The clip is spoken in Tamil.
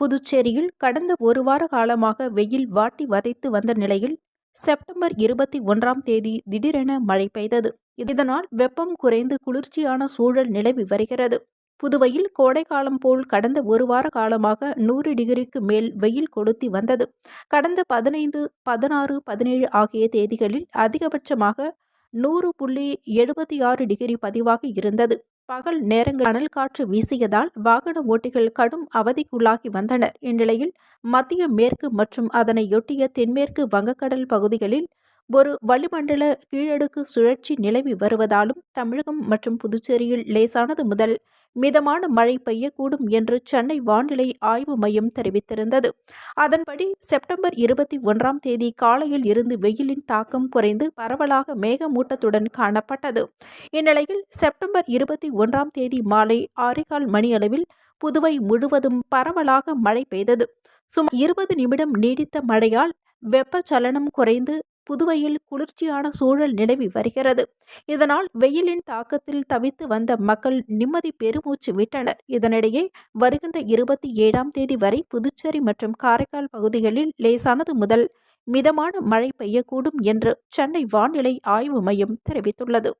புதுச்சேரியில் கடந்த ஒரு வார காலமாக வெயில் வாட்டி வதைத்து வந்த நிலையில் செப்டம்பர் இருபத்தி ஒன்றாம் தேதி திடீரென மழை பெய்தது. இதனால் வெப்பம் குறைந்து குளிர்ச்சியான சூழல் நிலவி வருகிறது. புதுவையில் கோடைக்காலம் போல் கடந்த ஒரு வார காலமாக நூறு டிகிரிக்கு மேல் வெயில் கொளுத்தி வந்தது. கடந்த பதினைந்து பதினாறு பதினேழு ஆகிய தேதிகளில் அதிகபட்சமாக நூறு புள்ளி எழுபத்தி ஆறு டிகிரி பதிவாக இருந்தது. பகல் நேரங்கள் அனல் காற்று வீசியதால் வாகன ஓட்டிகள் கடும் அவதிக்குள்ளாகி வந்தனர். இந்நிலையில் மத்திய மேற்கு மற்றும் அதனையொட்டிய தென்மேற்கு வங்கக்கடல் பகுதிகளில் ஒரு வளிமண்டல கீழடுக்கு சுழற்சி நிலவி வருவதாலும் தமிழகம் மற்றும் புதுச்சேரியில் லேசானது முதல் மிதமான மழை பெய்யக்கூடும் என்று சென்னை வானிலை ஆய்வு மையம் தெரிவித்திருந்தது. அதன்படி செப்டம்பர் இருபத்தி ஒன்றாம் தேதி காலையில் இருந்து வெயிலின் தாக்கம் குறைந்து பரவலாக மேகமூட்டத்துடன் காணப்பட்டது. இந்நிலையில் செப்டம்பர் இருபத்தி ஒன்றாம் தேதி மாலை ஆறேகால் மணியளவில் புதுவை முழுவதும் பரவலாக மழை பெய்தது. சுமார் இருபது நிமிடம் நீடித்த மழையால் வெப்பச்சலனம் குறைந்து புதுவையில் குளிர்ச்சியான சூழல் நிலவி வருகிறது. இதனால் வெயிலின் தாக்கத்தில் தவித்து வந்த மக்கள் நிம்மதி பெருமூச்சு விட்டனர். இதனிடையே வருகின்ற இருபத்தி ஏழாம் தேதி வரை புதுச்சேரி மற்றும் காரைக்கால் பகுதிகளில் லேசானது முதல் மிதமான மழை பெய்யக்கூடும் என்று சென்னை வானிலை ஆய்வு மையம் தெரிவித்துள்ளது.